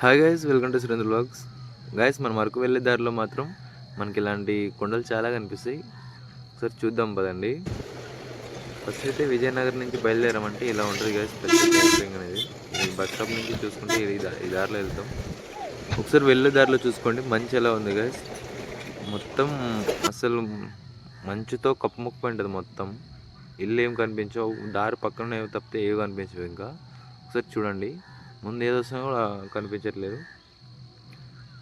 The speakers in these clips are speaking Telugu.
Hi guys welcome to Surendra vlogs guys మనం అరకు వెళ్ళే దారిలో మాత్రం మనకి ఇలాంటి కొండలు చాలా కనిపిస్తాయి. ఒకసారి చూద్దాం పదండి. ఫస్ట్ అయితే విజయనగరం నుంచి బయలుదేరామంటే ఇలా ఉంటుంది గైస్ అనేది. ఈ బస్ స్టాప్ నుంచి చూసుకుంటే ఇది ఈ దారిలో వెళ్తాం. ఒకసారి వెళ్ళే దారిలో చూసుకోండి మంచి ఎలా ఉంది గైస్ మొత్తం అసలు మంచుతో కప్పుముక్కు ఉంటుంది మొత్తం. ఇల్లు ఏం కనిపించవు దారి పక్కన ఏమి తప్పితే ఏవి కనిపించవు ఇంకా. ఒకసారి చూడండి. ముందు ఏది వస్తున్నా కూడా కనిపించట్లేదు.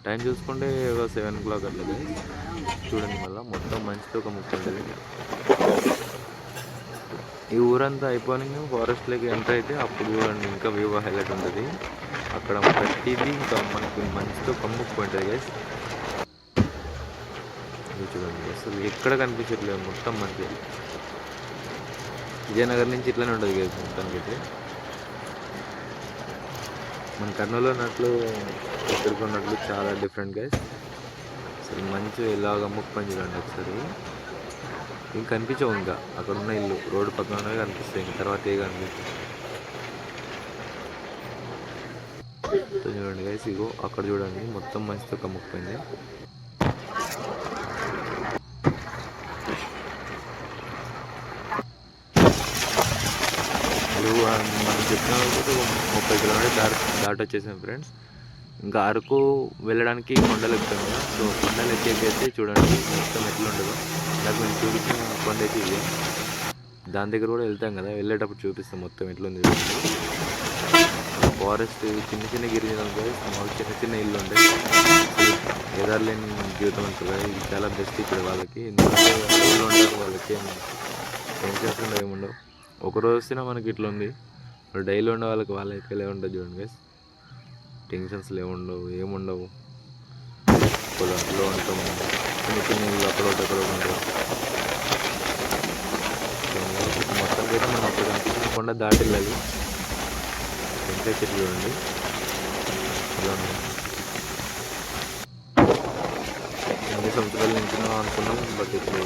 టైం చూసుకుంటే ఒక సెవెన్ క్లాక్ అట్లా చూడండి మళ్ళీ మొత్తం మంచితో ఒక ముక్కు ఉంటుంది ఈ ఊరంతా అయిపోయి ఫారెస్ట్లోకి ఎంటర్ అయితే అప్పుడు చూడండి ఇంకా వ్యూ హైలైట్ ఉంటుంది. అక్కడ ప్రతిదీ ఇంకా మనకి మంచితో కమ్ముక్కు ఉంటుంది గైస్ చూడండి అసలు ఎక్కడ కనిపించట్లేదు మొత్తం మంచి. విజయనగర్ నుంచి ఇట్లానే ఉంటుంది గైస్ మొత్తానికి అయితే మన కర్నూలు ఉన్నట్లు ఇక్కడికి ఉన్నట్లు చాలా డిఫరెంట్ గైస్ అసలు మంచి ఇలాగ ముక్కు పని చూడండి ఒకసారి. ఇంక కనిపించవు ఇంకా. అక్కడ ఉన్న ఇల్లు రోడ్డు పక్కన ఉన్నవి కనిపిస్తాయి. ఇంక తర్వాత ఏ కనిపిస్తుంది చూడండి గైస్ ఇగో అక్కడ చూడండి. మొత్తం మంచితో కమ్ముకుపోయింది ఇప్పుడు మనం చెప్పిన ముప్పై కిలోమీటర్ దాటి దాటి వచ్చేసాం ఫ్రెండ్స్. ఇంకా అరకు వెళ్ళడానికి కొండలు ఎక్కుతాం కదా సో కొండలు ఎక్కేకైతే చూడండి మొత్తం ఎట్లా ఉండదు నాకు నేను చూపించిన కొండ అయితే ఇది. దాని దగ్గర కూడా వెళ్తాం కదా వెళ్ళేటప్పుడు చూపిస్తాం మొత్తం ఎట్లుంది ఫారెస్ట్ చిన్న చిన్న గిరిజనాలు కూడా మాకు చిన్న చిన్న ఇల్లు ఉంటాయి. ఎదర్లేని జీవితం ఉంటుంది కదా ఇది చాలా బెస్ట్ ఇక్కడ వాళ్ళకి. ఎందుకంటే వాళ్ళకి ఏం చేస్తుండవు ఏముండవు. ఒకరోజు వస్తేనే మనకి ఇట్లా ఉంది. డైలీ ఉండే వాళ్ళకి వాళ్ళ ఎక్కలే ఉంటుంది చూడండి గైస్ టెన్షన్స్ ఏముండవు ఏముండవు పొలంలో ఉంటాం. చిన్న చిన్న ఇల్లు అక్కడ ఒకటి అక్కడ ఉంటాం మొత్తం అయితే మనం అప్పుడు కొండ దాటి వెళ్ళాలి. టెంకాయ చెట్లు చూడండి. ఎన్ని సంవత్సరాలు నించున్నాం అనుకున్నాం బట్ ఇప్పుడు